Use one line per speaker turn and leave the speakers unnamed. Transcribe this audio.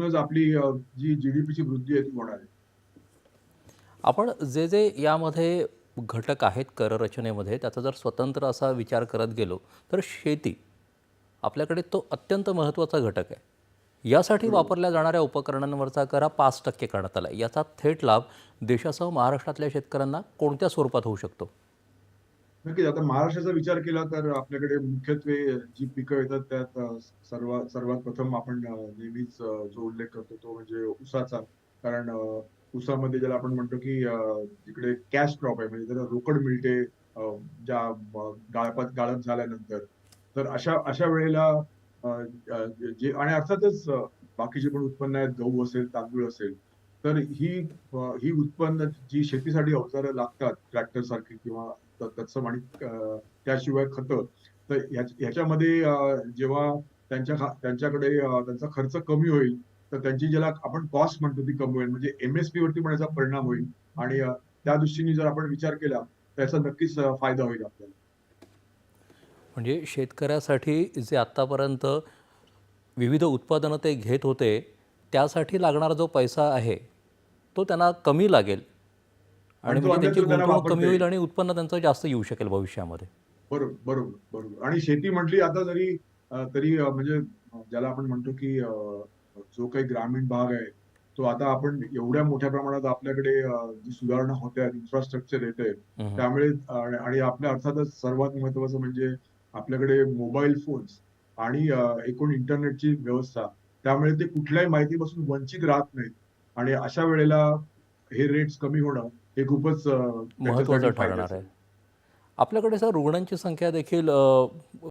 आपली अ, जी जीडीपीची वृद्धी आहे ती होणार आहे.
आपण जे जे यामध्ये घटक आहेत कररचनेमध्ये त्याचा जर स्वतंत्र असा विचार करत गेलो तर शेती आपल्याकडे तो अत्यंत महत्त्वाचा घटक आहे. यासाठी वापरल्या जाणाऱ्या उपकरणांवरचा कर हा पाच टक्के करण्यात आला. याचा थेट लाभ देशासह महाराष्ट्रातल्या शेतकऱ्यांना कोणत्या स्वरूपात होऊ शकतो?
नक्कीच आता महाराष्ट्राचा विचार केला तर आपल्याकडे मुख्यत्वे जी पिकं येतात त्यात सर्वात सर्वात प्रथम आपण नेहमीच जो उल्लेख करतो तो म्हणजे ऊसाचा कारण ऊसामध्ये ज्याला आपण म्हणतो की तिकडे जिकडे कॅश क्रॉप आहे म्हणजे त्याला रोकड मिळते ज्या गाळपात गाळप झाल्यानंतर. तर अशा अशा वेळेला जे आणि अर्थातच बाकीचे पण उत्पन्न आहेत गहू असेल तांदूळ असेल तर ही ही उत्पन्न जी शेतीसाठी अवजारं लागतात ट्रॅक्टर सारखी किंवा त- तत्सम आणि त्याशिवाय खतं. तर ह्याच्यामध्ये जेव्हा त्यांच्या त्यांच्याकडे त्यांचा खर्च कमी होईल तर त्यांची ज्याला आपण कॉस्ट म्हणतो ती कमी होईल. म्हणजे एमएसपी वरती पण याचा परिणाम होईल आणि त्या दृष्टीने जर आपण विचार केला तर याचा नक्कीच फायदा होईल आपल्याला.
म्हणजे शेतकऱ्यासाठी जे आत्तापर्यंत विविध उत्पादनं ते घेत होते त्यासाठी लागणारा जो पैसा आहे तो त्यांना कमी लागेल. आणि म्हणजे त्यांची गुंतवणूक कमी होईल. आणि उत्पन्न त्यांचं जास्त येऊ शकेल भविष्यामध्ये
बरोबर बरोबर बरोबर आणि शेती म्हटली आता जरी तरी म्हणजे ज्याला आपण म्हणतो की जो काही ग्रामीण भाग आहे तो आता आपण एवढ्या मोठ्या प्रमाणात आपल्याकडे जी सुधारणा होत आहेत इन्फ्रास्ट्रक्चर येते. त्यामुळे आणि आपल्या अर्थातच सर्वात महत्वाचं म्हणजे आपल्याकडे मोबाईल फोन्स आणि एकूण इंटरनेटची व्यवस्था त्यामुळे ते कुठल्याही माहितीपासून वंचित राहत नाहीत आणि अशा वेळेला हे रेट्स कमी होणं हे खूपच
महत्त्वाचं
त्याच्यासाठी
ठरणार आहे. आपल्याकडे सर रुग्णांची संख्या देखील